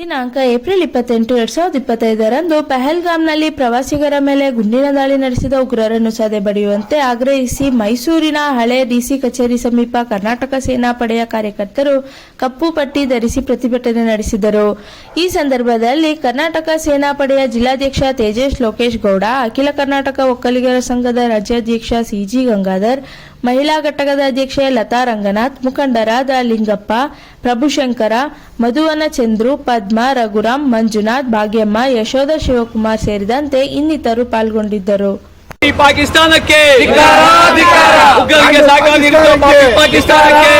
ದಿನಾಂಕ ಏಪ್ರಿಲ್ ಇಪ್ಪತ್ತೆಂಟು ಎರಡ್ ಸಾವಿರದ ಇಪ್ಪತ್ತೈದರಂದು ಪಹಲ್ಗಾಮ್ನಲ್ಲಿ ಪ್ರವಾಸಿಗರ ಮೇಲೆ ಗುಂಡಿನ ದಾಳಿ ನಡೆಸಿದ ಉಗ್ರರನ್ನು ಸದೆ ಬಡಿಯುವಂತೆ ಆಗ್ರಹಿಸಿ ಮೈಸೂರಿನ ಹಳೆ ಡಿಸಿ ಕಚೇರಿ ಸಮೀಪ ಕರ್ನಾಟಕ ಸೇನಾ ಪಡೆಯ ಕಾರ್ಯಕರ್ತರು ಕಪ್ಪು ಪಟ್ಟಿ ಧರಿಸಿ ಪ್ರತಿಭಟನೆ ನಡೆಸಿದರು. ಈ ಸಂದರ್ಭದಲ್ಲಿ ಕರ್ನಾಟಕ ಸೇನಾ ಪಡೆಯ ಜಿಲ್ಲಾಧ್ಯಕ್ಷ ತೇಜೇಶ್ ಲೋಕೇಶ್ ಗೌಡ, ಅಖಿಲ ಕರ್ನಾಟಕ ಒಕ್ಕಲಿಗರ ಸಂಘದ ರಾಜ್ಯಾಧ್ಯಕ್ಷ ಸಿಜಿ ಗಂಗಾಧರ್ ಮಹಿಳಾ ಘಟಕದ ಅಧ್ಯಕ್ಷೆ ಲತಾ ರಂಗನಾಥ್ ಮುಖಂಡರಾದ ಲಿಂಗಪ್ಪ ಪ್ರಭುಶಂಕರ, ಮಧುವನ ಚಂದ್ರು, ಪದ್ಮ, ರಘುರಾಮ್, ಮಂಜುನಾಥ್, ಭಾಗ್ಯಮ್ಮ, ಯಶೋಧ, ಶಿವಕುಮಾರ್ ಸೇರಿದಂತೆ ಇನ್ನಿತರು ಪಾಲ್ಗೊಂಡಿದ್ದರು. ಈ ಪಾಕಿಸ್ತಾನಕ್ಕೆ. ಉಗ್ರರಿಗೆ ಸಾಗ ನೀಡುವ ಪಾಪಿ ಪಾಕಿಸ್ತಾನಕ್ಕೆ.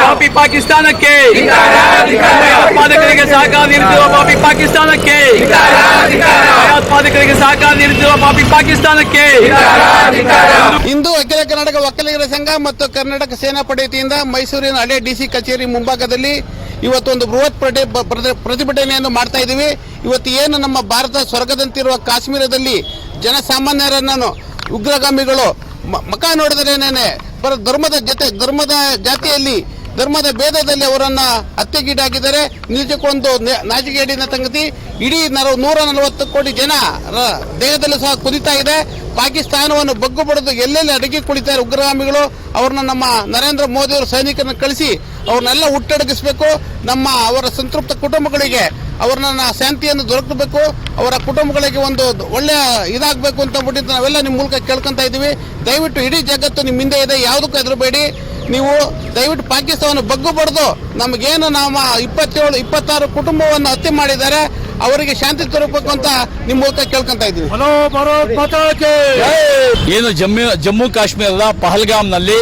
ಪಾಪಿ ಪಾಕಿಸ್ತಾನಕ್ಕೆ. ಭಯೋತ್ಪಾದಕರಿಗೆ ಸಹಕಾರ ನೀಡುತ್ತಿರುವ ಪಾಪಿ ಪಾಕಿಸ್ತಾನಕ್ಕೆ. ಭಯೋತ್ಪಾದಕರಿಗೆ ಸಹಕಾರ ನೀಡುತ್ತಿರುವ ಪಾಪಿ ಪಾಕಿಸ್ತಾನಕ್ಕೆ. ಇಂದು ಅಖಿಲ ಕರ್ನಾಟಕ ಒಕ್ಕಲಿಗರ ಸಂಘ ಮತ್ತು ಕರ್ನಾಟಕ ಸೇನಾ ಪಡೆ ವತಿಯಿಂದ ಮೈಸೂರಿನ ಹಳೆ ಡಿಸಿ ಕಚೇರಿ ಮುಂಭಾಗದಲ್ಲಿ ಇವತ್ತು ಒಂದು ಬೃಹತ್ ಪ್ರತಿ- ಪ್ರತಿ- ಪ್ರತಿಭಟನೆಯನ್ನು ಮಾಡ್ತಾ ಇದ್ದೀವಿ. ಇವತ್ತು ಏನು ನಮ್ಮ ಭಾರತ ಸ್ವರ್ಗದಂತಿರುವ ಕಾಶ್ಮೀರದಲ್ಲಿ ಜನಸಾಮಾನ್ಯರನ್ನು ಉಗ್ರಗಾಮಿಗಳು ಮಕ ನೋಡಿದ್ರೇನೇ ಬರ, ಧರ್ಮದ ಜೊತೆ, ಧರ್ಮದ ಜಾತಿಯಲ್ಲಿ, ಧರ್ಮದ ಭೇದದಲ್ಲಿ ಅವರನ್ನ ಹತ್ಯೆಗೀಡಾಗಿದ್ದಾರೆ. ನಿಜಕ್ಕೊಂದು ನೆ- ತಂಗತಿ ಇಡೀ ನರ- ನಲವತ್ತು ಕೋಟಿ ಜನ ದೇಹದಲ್ಲಿ ದೇಹದಲ್ಲೂ ಸಹ ಕುದಿತಾ ಇದೆ. ಪಾಕಿಸ್ತಾನವನ್ನು ಬಗ್ಗು ಬಡಿದು ಎಲ್ಲೆಲ್ಲಿ ಅಡಗಿ ಕುಳಿತಾರೆ ಉಗ್ರಗಾಮಿಗಳು? ಅವ್ರನ್ನ ನಮ್ಮ ನರೇಂದ್ರ ಮೋದಿ ಅವರು ಸೈನಿಕರನ್ನು ಕಳಿಸಿ ಅವ್ರನ್ನೆಲ್ಲ ಹುಟ್ಟಡಗಿಸ್ಬೇಕು ನಮ್ಮ ಅವರ ಸಂತೃಪ್ತ ಕುಟುಂಬಗಳಿಗೆ ಅವ್ರನ್ನ ಶಾಂತಿಯನ್ನು ದೊರಕಬೇಕು ಅವರ ಕುಟುಂಬಗಳಿಗೆ ಒಂದು ಒಳ್ಳೆಯ ಇದಾಗಬೇಕು ಅಂತ ಅಂದ್ಬಿಟ್ಟು ನಾವೆಲ್ಲ ನಿಮ್ಮ ಮೂಲಕ ಕೇಳ್ಕೊಂತ ಇದ್ದೀವಿ. ದಯವಿಟ್ಟು ಇಡೀ ಜಗತ್ತು ನಿಮ್ಮ ಹಿಂದೆ ಇದೆ ಯಾವುದಕ್ಕೂ ಹೆದರಬೇಡಿ. ನೀವು ದಯವಿಟ್ಟು ಪಾಕಿಸ್ತಾನ ಬಗ್ಗು ಬಡ್ದು ನಮಗೇನು ನಮ್ಮ ಇಪ್ಪತ್ತೇಳು ಇಪ್ಪತ್ತಾರು ಕುಟುಂಬವನ್ನು ಹತ್ಯೆ ಮಾಡಿದ್ದಾರೆ ಅವರಿಗೆ ಶಾಂತಿ ತರಬೇಕು ಅಂತ ನಿಮ್ಮ ಮೂಲಕ ಕೇಳ್ಕೊಂತ ಇದ್ದೀವಿ. ಏನು ಜಮ್ಮು ಜಮ್ಮು ಕಾಶ್ಮೀರದ ಪಹಲ್ಗಾಮ್ನಲ್ಲಿ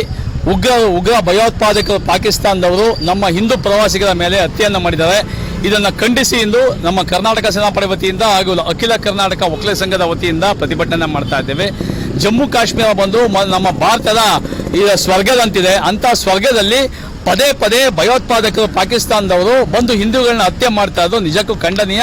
ಉಗ್ರ ಉಗ್ರ ಭಯೋತ್ಪಾದಕರು ಪಾಕಿಸ್ತಾನದವರು ನಮ್ಮ ಹಿಂದೂ ಪ್ರವಾಸಿಗರ ಮೇಲೆ ಹತ್ಯೆಯನ್ನು ಮಾಡಿದ್ದಾರೆ. ಇದನ್ನು ಖಂಡಿಸಿ ಇಂದು ನಮ್ಮ ಕರ್ನಾಟಕ ಸೇನಾಪಡೆ ವತಿಯಿಂದ ಹಾಗೂ ಅಖಿಲ ಕರ್ನಾಟಕ ಒಕ್ಕಲಿಗ ಸಂಘದ ವತಿಯಿಂದ ಪ್ರತಿಭಟನೆ ಮಾಡ್ತಾ ಇದ್ದೇವೆ. ಜಮ್ಮು ಕಾಶ್ಮೀರ ಬಂದು ನಮ್ಮ ಭಾರತದ ಈ ಸ್ವರ್ಗದಂತಿದೆ. ಅಂತ ಸ್ವರ್ಗದಲ್ಲಿ ಪದೇ ಪದೇ ಭಯೋತ್ಪಾದಕರು ಪಾಕಿಸ್ತಾನದವರು ಬಂದು ಹಿಂದೂಗಳನ್ನ ಹತ್ಯೆ ಮಾಡ್ತಾ ನಿಜಕ್ಕೂ ಖಂಡನೀಯ.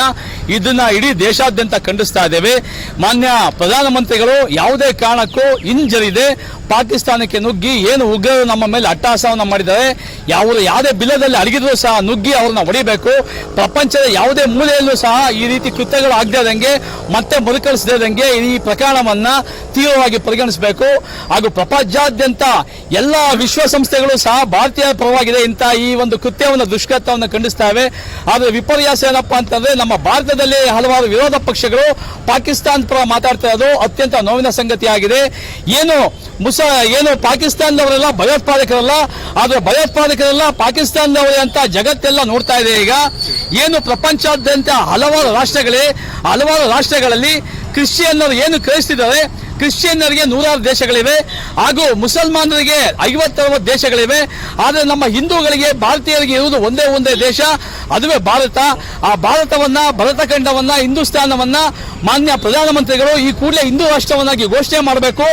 ಇದನ್ನ ಇಡೀ ದೇಶಾದ್ಯಂತ ಖಂಡಿಸ್ತಾ ಇದ್ದೇವೆ. ಮಾನ್ಯ ಪ್ರಧಾನಮಂತ್ರಿಗಳು ಯಾವುದೇ ಕಾರಣಕ್ಕೂ ಹಿಂಜರಿದೆ. ಪಾಕಿಸ್ತಾನಕ್ಕೆ ನುಗ್ಗಿ ಏನು ಉಗ್ರರು ನಮ್ಮ ಮೇಲೆ ಅಟ್ಟಹಾಸವನ್ನು ಮಾಡಿದ್ದಾರೆ ಯಾವ ಯಾವುದೇ ಬಿಲದಲ್ಲಿ ಅಡಗಿದ್ರು ಸಹ ನುಗ್ಗಿ ಅವ್ರನ್ನ ಹೊಡಿಬೇಕು, ಪ್ರಪಂಚದ ಯಾವುದೇ ಮೂಲೆಯಲ್ಲೂ ಸಹ ಈ ರೀತಿ ಕೃತ್ಯಗಳು ಆಗದಂಗೆ ಮತ್ತೆ ಮರುಕಳಿಸದಂಗೆ ಈ ಪ್ರಕರಣವನ್ನ ತೀವ್ರವಾಗಿ ಪರಿಗಣಿಸಬೇಕು. ಹಾಗೂ ಪ್ರಪಂಚಾದ್ಯಂತ ಎಲ್ಲ ವಿಶ್ವಸಂಸ್ಥೆಗಳು ಸಹ ಭಾರತೀಯ ಪರವಾಗಿದೆ. ಇಂಥ ಈ ಒಂದು ಕೃತ್ಯವನ್ನು ದುಷ್ಕೃತ್ಯವನ್ನು ಖಂಡಿಸ್ತವೆ. ಆದರೆ ವಿಪರ್ಯಾಸ ಏನಪ್ಪಾ ಅಂತಂದ್ರೆ, ನಮ್ಮ ಭಾರತದಲ್ಲಿ ಹಲವಾರು ವಿರೋಧ ಪಕ್ಷಗಳು ಪಾಕಿಸ್ತಾನ ಪರ ಮಾತಾಡ್ತಾ ಇರೋದು ಅತ್ಯಂತ ನೋವಿನ ಸಂಗತಿಯಾಗಿದೆ. ಏನು ಮುಸ ಏನು ಪಾಕಿಸ್ತಾನದವರೆಲ್ಲ ಭಯೋತ್ಪಾದಕರಲ್ಲ, ಆದ್ರೆ ಭಯೋತ್ಪಾದಕರೆಲ್ಲ ಪಾಕಿಸ್ತಾನದವರೇ ಅಂತ ಜಗತ್ತೆಲ್ಲ ನೋಡ್ತಾ ಇದೆ ಈಗ. ಏನು ಪ್ರಪಂಚಾದ್ಯಂತ ಹಲವಾರು ರಾಷ್ಟ್ರಗಳೇ, ಹಲವಾರು ರಾಷ್ಟ್ರಗಳಲ್ಲಿ ಕ್ರಿಶ್ಚಿಯನ್ನರು ಏನು ಕ್ರೈಸ್ತಿದ್ದಾರೆ ಕ್ರಿಶ್ಚಿಯನ್ನರಿಗೆ ನೂರಾರು ದೇಶಗಳಿವೆ ಹಾಗೂ ಮುಸಲ್ಮಾನರಿಗೆ ಐವತ್ತರವತ್ತು ದೇಶಗಳಿವೆ. ಆದರೆ ನಮ್ಮ ಹಿಂದೂಗಳಿಗೆ, ಭಾರತೀಯರಿಗೆ ಇರುವುದು ಒಂದೇ ಒಂದೇ ದೇಶ, ಅದುವೇ ಭಾರತ. ಆ ಭಾರತವನ್ನ, ಭರತಖಂಡವನ್ನ, ಹಿಂದೂಸ್ತಾನವನ್ನ ಮಾನ್ಯ ಪ್ರಧಾನಮಂತ್ರಿಗಳು ಈ ಕೂಡಲೇ ಹಿಂದೂ ರಾಷ್ಟ್ರವನ್ನಾಗಿ ಘೋಷಣೆ ಮಾಡಬೇಕು.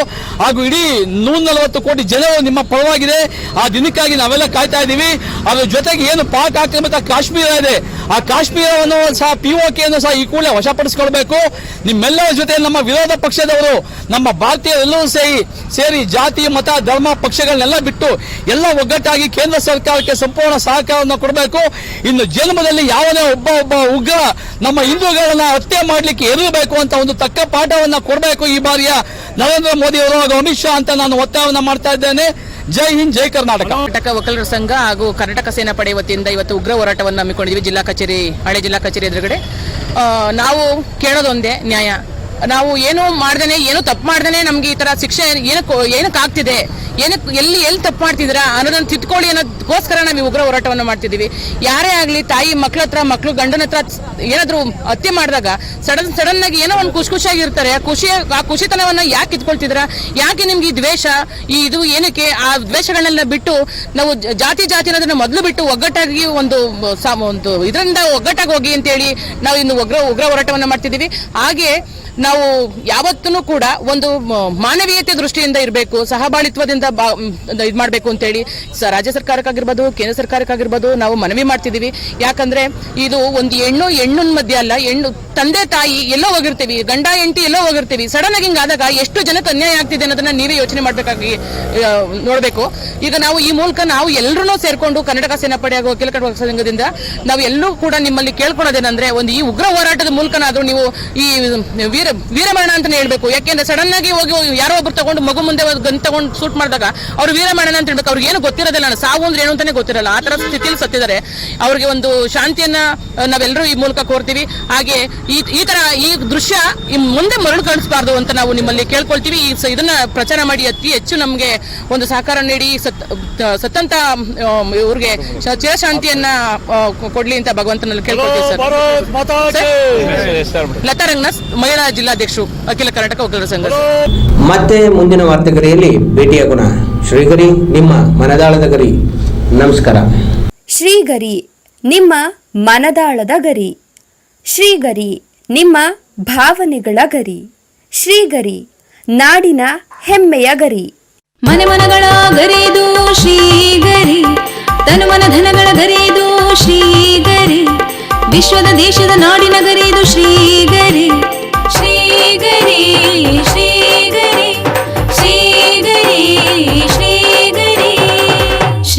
ಹಾಗೂ ಇಡೀ ನೂರ ನಲವತ್ತು ಕೋಟಿ ಜನರು ನಿಮ್ಮ ಪರವಾಗಿದೆ. ಆ ದಿನಕ್ಕಾಗಿ ನಾವೆಲ್ಲ ಕಾಯ್ತಾ ಇದ್ದೀವಿ. ಅದ್ರ ಜೊತೆಗೆ ಏನು ಪಾಕ್ ಆಕ್ರಮಿತ ಕಾಶ್ಮೀರ ಇದೆ ಆ ಕಾಶ್ಮೀರವನ್ನು ಸಹ ಪಿ ಒ ಕೆಯನ್ನು ಸಹ ಈ ಕೂಡಲೇ ವಶಪಡಿಸಿಕೊಳ್ಬೇಕು. ನಿಮ್ಮೆಲ್ಲರ ಜೊತೆ ನಮ್ಮ ವಿರೋಧ ಪಕ್ಷದವರು, ನಮ್ಮ ಭಾರತೀಯ ಎಲ್ಲರೂ ಸೇರಿ ಸೇರಿ ಜಾತಿ, ಮತ, ಧರ್ಮ ಪಕ್ಷಗಳನ್ನೆಲ್ಲ ಬಿಟ್ಟು ಎಲ್ಲ ಒಗ್ಗಟ್ಟಾಗಿ ಕೇಂದ್ರ ಸರ್ಕಾರಕ್ಕೆ ಸಂಪೂರ್ಣ ಸಹಕಾರವನ್ನು ಕೊಡಬೇಕು. ಇನ್ನು ಜನ್ಮದಲ್ಲಿ ಯಾವುದೇ ಒಬ್ಬ ಒಬ್ಬ ಉಗ್ರ ನಮ್ಮ ಹಿಂದೂಗಳನ್ನ ಹತ್ಯೆ ಮಾಡಲಿಕ್ಕೆ ಎದುರಬೇಕು ಅಂತ ಒಂದು ತಕ್ಕ ಪಾಠವನ್ನು ಕೊಡಬೇಕು ಈ ಬಾರಿಯ ನರೇಂದ್ರ ಮೋದಿ ಅವರು ಹಾಗೂ ಅಮಿತ್ ಶಾ ಅಂತ ನಾನು ಒತ್ತಾಯವನ್ನು ಮಾಡ್ತಾ ಇದ್ದೇನೆ. ಜೈ ಹಿಂದ್, ಜೈ ಕರ್ನಾಟಕ. ಕರ್ನಾಟಕ ವಕೀಲರ ಸಂಘ ಹಾಗೂ ಕರ್ನಾಟಕ ಸೇನಾ ಪಡೆ ವತಿಯಿಂದ ಇವತ್ತು ಉಗ್ರ ಹೋರಾಟವನ್ನು ಹಮ್ಮಿಕೊಂಡಿದ್ವಿ ಜಿಲ್ಲಾ ಕಚೇರಿ, ಹಳೆ ಜಿಲ್ಲಾ ಕಚೇರಿ ಎದುರುಗಡೆ. ನಾವು ಕೇಳೋದೊಂದೇ ನ್ಯಾಯ. ನಾವು ಏನು ಮಾಡ್ದೇನೆ, ಏನು ತಪ್ಪು ಮಾಡ್ದೇನೆ ನಮ್ಗೆ ಈ ತರ ಶಿಕ್ಷೆ ಏನಕ್ಕೆ ಏನಕ್ಕೆ ಆಗ್ತಿದೆ? ಏನಕ್ಕೆ ಎಲ್ಲಿ ಎಲ್ಲಿ ತಪ್ಪು ಮಾಡ್ತಿದ್ದೀರಾ ಅನ್ನೋದನ್ನ ತಿದ್ಕೊಳ್ಳಿ ಅನ್ನೋದಕ್ಕೋಸ್ಕರ ನಾವು ಈ ಉಗ್ರ ಹೋರಾಟವನ್ನು ಮಾಡ್ತಿದ್ದೀವಿ. ಯಾರೇ ಆಗಲಿ, ತಾಯಿ, ಮಕ್ಳ ಹತ್ರ, ಮಕ್ಳು, ಗಂಡನ ಹತ್ರ ಏನಾದರೂ ಹತ್ಯೆ ಮಾಡಿದಾಗ ಸಡನ್ ಸಡನ್ ಆಗಿ ಏನೋ ಒಂದು ಖುಷಿ ಖುಷಿಯಾಗಿರ್ತಾರೆ ಆ ಖುಷಿ, ಆ ಖುಷಿತನವನ್ನ ಯಾಕೆ ಇದ್ಕೊಳ್ತಿದ್ರ ಯಾಕೆ ನಿಮ್ಗೆ ಈ ದ್ವೇಷ, ಈ ಇದು ಏನಕ್ಕೆ ಆ ದ್ವೇಷಗಳನ್ನೆಲ್ಲ ಬಿಟ್ಟು ನಾವು ಜಾತಿ ಜಾತಿ ಅನ್ನೋದನ್ನ ಮೊದಲು ಬಿಟ್ಟು ಒಗ್ಗಟ್ಟಾಗಿ ಒಂದು ಒಂದು ಇದರಿಂದ ಒಗ್ಗಟ್ಟಾಗಿ ಹೋಗಿ ಅಂತೇಳಿ ನಾವು ಇನ್ನು ಉಗ್ರ ಉಗ್ರ ಹೋರಾಟವನ್ನು ಮಾಡ್ತಿದ್ದೀವಿ. ಹಾಗೆ ನಾವು ಯಾವತ್ತೂ ಕೂಡ ಒಂದು ಮಾನವೀಯತೆ ದೃಷ್ಟಿಯಿಂದ ಇರಬೇಕು, ಸಹಬಾಳಿತ್ವದಿಂದ ಇದು ಮಾಡಬೇಕು ಅಂತೇಳಿ ರಾಜ್ಯ ಸರ್ಕಾರಕ್ಕಾಗಿರ್ಬೋದು, ಕೇಂದ್ರ ಸರ್ಕಾರಕ್ಕಾಗಿರ್ಬೋದು ನಾವು ಮನವಿ ಮಾಡ್ತಿದೀವಿ. ಯಾಕಂದ್ರೆ ಇದು ಒಂದು ಹೆಣ್ಣು ಹೆಣ್ಣಿನ ಮಧ್ಯೆ ಅಲ್ಲ, ಹೆಣ್ಣು ತಂದೆ ತಾಯಿ ಎಲ್ಲೋ ಹೋಗಿರ್ತೀವಿ, ಗಂಡ ಹೆಂಡತಿ ಎಲ್ಲೋ ಹೋಗಿರ್ತೀವಿ. ಸಡನ್ ಆಗಿ ಹಿಂಗಾದಾಗ ಎಷ್ಟು ಜನಕ್ಕೆ ಅನ್ಯಾಯ ಆಗ್ತಿದೆ ಅನ್ನೋದನ್ನ ನೀವೇ ಯೋಚನೆ ಮಾಡಬೇಕಾಗಿ ನೋಡಬೇಕು. ಈಗ ನಾವು ಈ ಮೂಲಕ ನಾವು ಎಲ್ಲರೂ ಸೇರ್ಕೊಂಡು ಕರ್ನಾಟಕ ಸೇನಾಪಡೆ ಹಾಗೂ ವಕೀಲ ಕನ್ನಡ ಸಂಘದಿಂದ ನಾವು ಎಲ್ಲರೂ ಕೂಡ ನಿಮ್ಮಲ್ಲಿ ಕೇಳ್ಕೊಳೋದೇನಂದ್ರೆ ಒಂದು ಈ ಉಗ್ರ ಹೋರಾಟದ ಮೂಲಕನಾದ್ರೂ ನೀವು ಈ ವೀರ ವೀರಮರಣ ಅಂತಾನೆ ಹೇಳ್ಬೇಕು. ಯಾಕೆಂದ್ರೆ ಸಡನ್ ಆಗಿ ಹೋಗಿ ಯಾರೋ ಒಬ್ರು ತಗೊಂಡು ಮಗು ಮುಂದೆ ಗನ್ ತಗೊಂಡು ಶೂಟ್ ಮಾಡಿದಾಗ ಅವ್ರು ವೀರಮರಣ ಅಂತ ಹೇಳ್ಬೇಕು. ಅವ್ರಿಗೆ ಏನು ಗೊತ್ತಿರೋದಿಲ್ಲ ಸಾವು ಅಂದ್ರೆ ಏನು ಅಂತಾನೆ ಗೊತ್ತಿರಲ್ಲ. ಆ ತರ ಸ್ಥಿತಿಯಲ್ಲಿ ಸತ್ತಿದ್ದಾರೆ. ಅವ್ರಿಗೆ ಒಂದು ಶಾಂತಿಯನ್ನ ನಾವೆಲ್ಲರೂ ಈ ಮೂಲಕ ಕೋರ್ತೀವಿ. ಹಾಗೆ ಈ ತರ ಈ ದೃಶ್ಯ ಮುಂದೆ ಮರಳು ಕಾಣಿಸಬಾರ್ದು ಅಂತ ನಾವು ನಿಮ್ಮಲ್ಲಿ ಕೇಳ್ಕೊಳ್ತೀವಿ. ಈ ಇದನ್ನ ಪ್ರಚಾರ ಮಾಡಿ ಅತಿ ಹೆಚ್ಚು ನಮಗೆ ಒಂದು ಸಹಕಾರ ನೀಡಿ ಸತ್ ಸತ್ತಂತ ಇವ್ರಿಗೆ ಚಿರಶಾಂತಿಯನ್ನ ಕೊಡ್ಲಿ ಅಂತ ಭಗವಂತನಲ್ಲಿ ಕೇಳ್ಕೊಳ್ತೀವಿ ಸರ್ ಲತಾ ರಂಗನಾಥ್ ಮಹಿಳಾ ಜಿಲ್ಲಾಧ್ಯಕ್ಷರು ಅಖಿಲ ಕರ್ನಾಟಕ ವಕೀಲರ ಸಂಘ. ಮತ್ತೆ ಮುಂದಿನ ವಾರ್ತೆಗರಿಯಲ್ಲಿ ಭೇಟಿಯಾಗೋಣ ಶ್ರೀಗರಿ ನಿಮ್ಮ ಮನದಾಳದ ಗರಿ. ನಮಸ್ಕಾರ. ಶ್ರೀಗರಿ ನಿಮ್ಮ ಮನದಾಳದ ಗರಿ. ಶ್ರೀಗರಿ ನಿಮ್ಮ ಭಾವನೆಗಳ ಗರಿ. ಶ್ರೀಗರಿ ನಾಡಿನ ಹೆಮ್ಮೆಯ ಗರಿ. ಮನೆ ಮನಗಳ ಗರಿದು ಶ್ರೀಗರಿ ತನು ಮನ ಧನಗಳ ಗರಿದು ಶ್ರೀಗರಿ. ವಿಶ್ವದ ದೇಶದ ನಾಡಿನ ಗರಿದು ಶ್ರೀಗರಿ ಶ್ರೀಗರಿ.